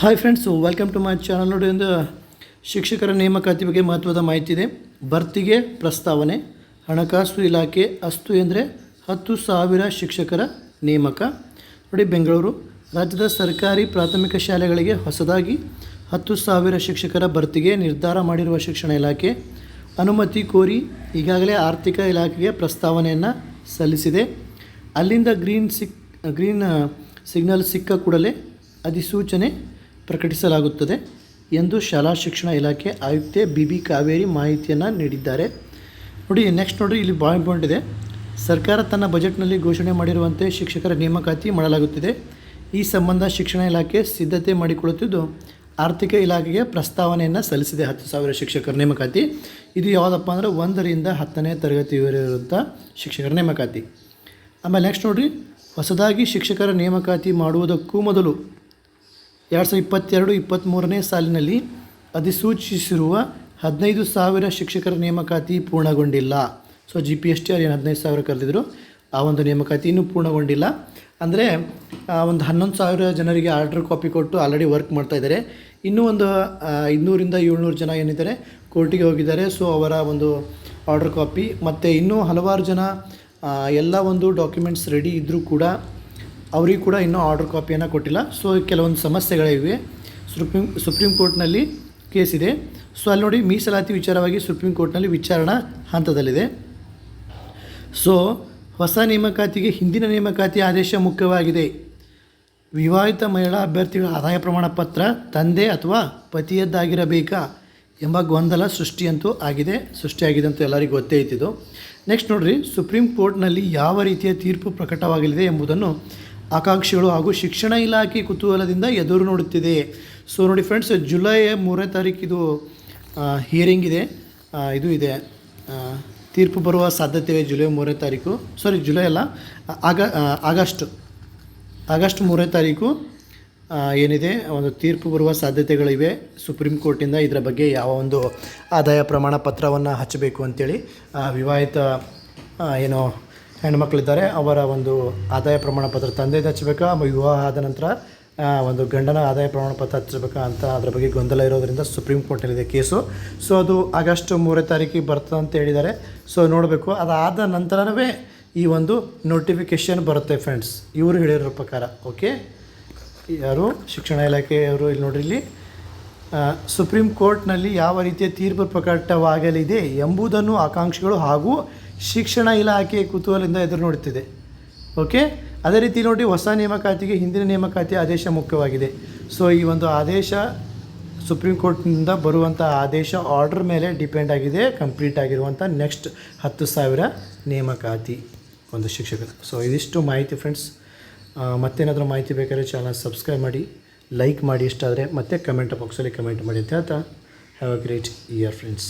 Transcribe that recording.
Hi friends welcome to my channel ನೋಡಿ, ಒಂದು ಶಿಕ್ಷಕರ ನೇಮಕಾತಿ ಬಗ್ಗೆ ಮಹತ್ವದ ಮಾಹಿತಿ ಇದೆ. ಭರ್ತಿಗೆ ಪ್ರಸ್ತಾವನೆ, ಹಣಕಾಸು ಇಲಾಖೆ ಅಸ್ತು ಎಂದರೆ ಹತ್ತು ಸಾವಿರ ಶಿಕ್ಷಕರ ನೇಮಕ. ನೋಡಿ, ಬೆಂಗಳೂರು ರಾಜ್ಯದ ಸರ್ಕಾರಿ ಪ್ರಾಥಮಿಕ ಶಾಲೆಗಳಿಗೆ ಹೊಸದಾಗಿ ಹತ್ತು ಸಾವಿರ ಶಿಕ್ಷಕರ ಭರ್ತಿಗೆ ನಿರ್ಧಾರ ಮಾಡಿರುವ ಶಿಕ್ಷಣ ಇಲಾಖೆ ಅನುಮತಿ ಕೋರಿ ಈಗಾಗಲೇ ಆರ್ಥಿಕ ಇಲಾಖೆಗೆ ಪ್ರಸ್ತಾವನೆಯನ್ನು ಸಲ್ಲಿಸಿದೆ. ಅಲ್ಲಿಂದ ಗ್ರೀನ್ ಸಿಕ್, ಗ್ರೀನ್ ಸಿಗ್ನಲ್ ಸಿಕ್ಕ ಕೂಡಲೇ ಅಧಿಸೂಚನೆ ಪ್ರಕಟಿಸಲಾಗುತ್ತದೆ ಎಂದು ಶಾಲಾ ಶಿಕ್ಷಣ ಇಲಾಖೆ ಆಯುಕ್ತೆ ಬಿ ಬಿ ಕಾವೇರಿ ಮಾಹಿತಿಯನ್ನು ನೀಡಿದ್ದಾರೆ. ನೋಡಿ ನೆಕ್ಸ್ಟ್ ನೋಡಿ ಇಲ್ಲಿ ಬಾಯ್ ಪಾಯಿಂಟ್ ಇದೆ. ಸರ್ಕಾರ ತನ್ನ ಬಜೆಟ್ನಲ್ಲಿ ಘೋಷಣೆ ಮಾಡಿರುವಂತೆ ಶಿಕ್ಷಕರ ನೇಮಕಾತಿ ಮಾಡಲಾಗುತ್ತಿದೆ. ಈ ಸಂಬಂಧ ಶಿಕ್ಷಣ ಇಲಾಖೆ ಸಿದ್ಧತೆ ಮಾಡಿಕೊಳ್ಳುತ್ತಿದ್ದು, ಆರ್ಥಿಕ ಇಲಾಖೆಗೆ ಪ್ರಸ್ತಾವನೆಯನ್ನು ಸಲ್ಲಿಸಿದೆ ಹತ್ತು ಸಾವಿರ ಶಿಕ್ಷಕರ ನೇಮಕಾತಿ. ಇದು ಯಾವುದಪ್ಪ ಅಂದರೆ ಒಂದರಿಂದ ಹತ್ತನೇ ತರಗತಿಯವರಿರುವಂಥ ಶಿಕ್ಷಕರ ನೇಮಕಾತಿ. ಆಮೇಲೆ ನೆಕ್ಸ್ಟ್ ನೋಡಿರಿ, ಹೊಸದಾಗಿ ಶಿಕ್ಷಕರ ನೇಮಕಾತಿ ಮಾಡುವುದಕ್ಕೂ ಮೊದಲು ಎರಡು ಸಾವಿರದ ಇಪ್ಪತ್ತೆರಡು ಇಪ್ಪತ್ತ್ಮೂರನೇ ಸಾಲಿನಲ್ಲಿ ಅಧಿಸೂಚಿಸಿರುವ ಹದಿನೈದು ಸಾವಿರ ಶಿಕ್ಷಕರ ನೇಮಕಾತಿ ಪೂರ್ಣಗೊಂಡಿಲ್ಲ. So G P S T ಅವ್ರು ಏನು ಹದಿನೈದು ಸಾವಿರ ಕರೆದಿದ್ರು? ಆ ಒಂದು ನೇಮಕಾತಿ ಇನ್ನೂ ಪೂರ್ಣಗೊಂಡಿಲ್ಲ. ಅಂದರೆ ಒಂದು ಹನ್ನೊಂದು ಸಾವಿರ ಜನರಿಗೆ ಆರ್ಡರ್ ಕಾಪಿ ಕೊಟ್ಟು ಆಲ್ರೆಡಿ ವರ್ಕ್ ಮಾಡ್ತಾ ಇದ್ದಾರೆ. ಇನ್ನೂ ಒಂದು ಇನ್ನೂರಿಂದ ಏಳ್ನೂರು ಜನ ಏನಿದ್ದಾರೆ, ಕೋರ್ಟಿಗೆ ಹೋಗಿದ್ದಾರೆ. ಸೊ ಅವರ ಒಂದು ಆರ್ಡರ್ ಕಾಪಿ, ಮತ್ತು ಇನ್ನೂ ಹಲವಾರು ಜನ ಎಲ್ಲ ಒಂದು ಡಾಕ್ಯುಮೆಂಟ್ಸ್ ರೆಡಿ ಇದ್ದರೂ ಕೂಡ ಅವರಿಗೆ ಕೂಡ ಇನ್ನೂ ಆರ್ಡರ್ ಕಾಪಿಯನ್ನು ಕೊಟ್ಟಿಲ್ಲ. ಸೊ ಕೆಲವೊಂದು ಸಮಸ್ಯೆಗಳಿವೆ. ಸುಪ್ರೀಂ ಸುಪ್ರೀಂ ಕೋರ್ಟ್ನಲ್ಲಿ ಇದೆ. ಸೊ ಅಲ್ಲಿ ನೋಡಿ ಮೀಸಲಾತಿ ವಿಚಾರವಾಗಿ ಸುಪ್ರೀಂ ಕೋರ್ಟ್ನಲ್ಲಿ ವಿಚಾರಣಾ ಹಂತದಲ್ಲಿದೆ. ಸೊ ಹೊಸ ನೇಮಕಾತಿಗೆ ಹಿಂದಿನ ನೇಮಕಾತಿ ಆದೇಶ ಮುಖ್ಯವಾಗಿದೆ. ವಿವಾಹಿತ ಮಹಿಳಾ ಅಭ್ಯರ್ಥಿಗಳ ಆದಾಯ ಪ್ರಮಾಣ ಪತ್ರ ತಂದೆ ಅಥವಾ ಪತಿಯದ್ದಾಗಿರಬೇಕಾ ಎಂಬ ಗೊಂದಲ ಸೃಷ್ಟಿಯಂತೂ ಆಗಿದೆ, ಸೃಷ್ಟಿಯಾಗಿದೆ ಅಂತ ಎಲ್ಲರಿಗೂ ಗೊತ್ತೇ ಇತ್ತಿದ್ದು ನೆಕ್ಸ್ಟ್ ನೋಡಿರಿ ಸುಪ್ರೀಂ ಕೋರ್ಟ್ನಲ್ಲಿ ಯಾವ ರೀತಿಯ ತೀರ್ಪು ಪ್ರಕಟವಾಗಲಿದೆ ಎಂಬುದನ್ನು ಆಕಾಂಕ್ಷಿಗಳು ಹಾಗೂ ಶಿಕ್ಷಣ ಇಲಾಖೆ ಕುತೂಹಲದಿಂದ ಎದುರು ನೋಡುತ್ತಿದೆ. ಸೊ ನೋಡಿ ಫ್ರೆಂಡ್ಸ್ ಜುಲೈ ಮೂರನೇ ತಾರೀಕು ಇದು ಹಿಯರಿಂಗ್ ಇದೆ. ಇದು ಇದೆ. ತೀರ್ಪು ಬರುವ ಸಾಧ್ಯತೆ ಇದೆ ಜುಲೈ ಮೂರನೇ ತಾರೀಕು ಸಾರಿ ಜುಲೈ ಅಲ್ಲ ಆಗ ಆಗಸ್ಟ್. ಆಗಸ್ಟ್ ಮೂರನೇ ತಾರೀಕು ಏನಿದೆ ಒಂದು ತೀರ್ಪು ಬರುವ ಸಾಧ್ಯತೆಗಳಿವೆ. ಸುಪ್ರೀಂ ಕೋರ್ಟಿಂದ ಇದರ ಬಗ್ಗೆ ಯಾವ ಒಂದು ಆದಾಯ ಪ್ರಮಾಣ ಪತ್ರವನ್ನು ಹಚ್ಚಬೇಕು ಅಂತೇಳಿ ಆ, ವಿವಾಹಿತ ಏನು ಹೆಣ್ಮಕ್ಳಿದ್ದಾರೆ ಅವರ ಒಂದು ಆದಾಯ ಪ್ರಮಾಣ ಪತ್ರ ತಂದೆದು ಹಚ್ಚಬೇಕಾ? ವಿವಾಹ ಆದ ನಂತರ ಒಂದು ಗಂಡನ ಆದಾಯ ಪ್ರಮಾಣ ಪತ್ರ ಹಚ್ಚಬೇಕಾ ಅಂತ ಅದರ ಬಗ್ಗೆ ಗೊಂದಲ ಇರೋದರಿಂದ ಸುಪ್ರೀಂ ಕೋರ್ಟಲ್ಲಿದೆ ಕೇಸು. ಸೊ, ಅದು ಆಗಸ್ಟ್ ಮೂರನೇ ತಾರೀಕಿಗೆ ಬರ್ತದೆ ಅಂತ ಹೇಳಿದ್ದಾರೆ. ಸೊ, ನೋಡಬೇಕು. ಅದಾದ ನಂತರವೇ ಈ ಒಂದು ನೋಟಿಫಿಕೇಶನ್ ಬರುತ್ತೆ ಫ್ರೆಂಡ್ಸ್. ಇವರು ಹೇಳಿರೋ ಪ್ರಕಾರ, ಓಕೆ? ಯಾರು? ಶಿಕ್ಷಣ ಇಲಾಖೆಯವರು ಇಲ್ಲಿ ನೋಡ್ರಿ ಇಲ್ಲಿ. ಸುಪ್ರೀಂ ಕೋರ್ಟ್ನಲ್ಲಿ ಯಾವ ರೀತಿಯ ತೀರ್ಪು ಪ್ರಕಟವಾಗಲಿದೆ ಎಂಬುದನ್ನು ಆಕಾಂಕ್ಷಿಗಳು ಹಾಗೂ ಶಿಕ್ಷಣ ಇಲಾಖೆ ಕುತೂಹಲದಿಂದ ಎದುರು ನೋಡುತ್ತಿದೆ. ಓಕೆ ಅದೇ ರೀತಿ ನೋಡಿ, ಹೊಸ ನೇಮಕಾತಿಗೆ ಹಿಂದಿನ ನೇಮಕಾತಿ ಆದೇಶ ಮುಖ್ಯವಾಗಿದೆ. ಸೊ ಈ ಒಂದು ಆದೇಶ ಸುಪ್ರೀಂ ಕೋರ್ಟ್ನಿಂದ ಬರುವಂಥ ಆದೇಶ ಆರ್ಡರ್ ಮೇಲೆ ಡಿಪೆಂಡ್ ಆಗಿದೆ ಕಂಪ್ಲೀಟ್ ಆಗಿರುವಂಥ ನೆಕ್ಸ್ಟ್ ಹತ್ತು ಸಾವಿರ ನೇಮಕಾತಿ ಒಂದು ಶಿಕ್ಷಕರು. ಸೊ ಇದಿಷ್ಟು ಮಾಹಿತಿ ಫ್ರೆಂಡ್ಸ್ ಮತ್ತೇನಾದರೂ ಮಾಹಿತಿ ಬೇಕಾದ್ರೆ ಚಾನಲ್ ಸಬ್ಸ್ಕ್ರೈಬ್ ಮಾಡಿ ಲೈಕ್ ಮಾಡಿ ಇಷ್ಟ ಆದರೆ ಮತ್ತೆ ಕಮೆಂಟ್ ಬಾಕ್ಸಲ್ಲಿ ಕಮೆಂಟ್ ಮಾಡಿ ಅಂತ ಹೇಳ್ತಾ have a great year friends